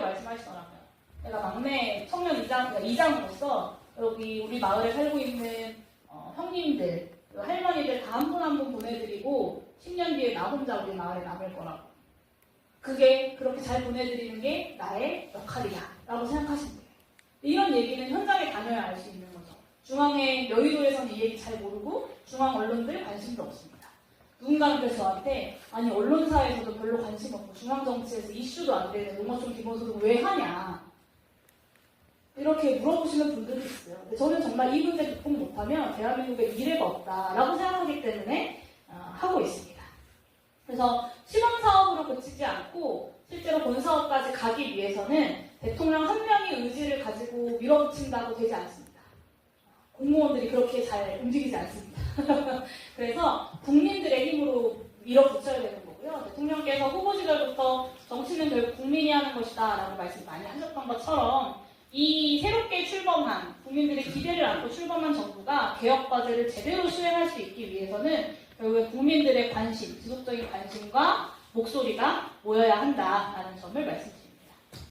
말씀하시더라고요. 내가 막내 청년 이장, 그러니까 이장으로서 여기 우리 마을에 살고 있는 어, 형님들, 그 할머니들 다 한 분 한 분 보내드리고 10년 뒤에 나 혼자 우리 마을에 남을 거라고. 그게 그렇게 잘 보내드리는 게 나의 역할이야. 라고 생각하시면 돼요. 이런 얘기는 현장에 다녀야 알 수 있는 거죠. 중앙의 여의도에서는 이 얘기 잘 모르고 중앙 언론들 관심도 없습니다. 누군가는 그래서 저한테 아니 언론사에서도 별로 관심 없고 중앙 정치에서 이슈도 안 되는 농어촌 기본소득 왜 하냐 이렇게 물어보시는 분들이 있어요. 근데 저는 정말 이 문제 극복 못하면 대한민국에 미래가 없다라고 생각하기 때문에 어, 하고 있습니다. 그래서 시범 사업으로 그치지 않고 실제로 본사업까지 가기 위해서는 대통령 한 명이 의지를 가지고 밀어붙인다고 되지 않습니다. 공무원들이 그렇게 잘 움직이지 않습니다. 그래서 국민들의 힘으로 밀어붙여야 되는 거고요. 대통령께서 후보 시절부터 정치는 결국 국민이 하는 것이다 라고 말씀 많이 하셨던 것처럼 이 새롭게 출범한 국민들의 기대를 안고 출범한 정부가 개혁 과제를 제대로 수행할 수 있기 위해서는 결국에 국민들의 관심, 지속적인 관심과 목소리가 모여야 한다라는 점을 말씀드립니다.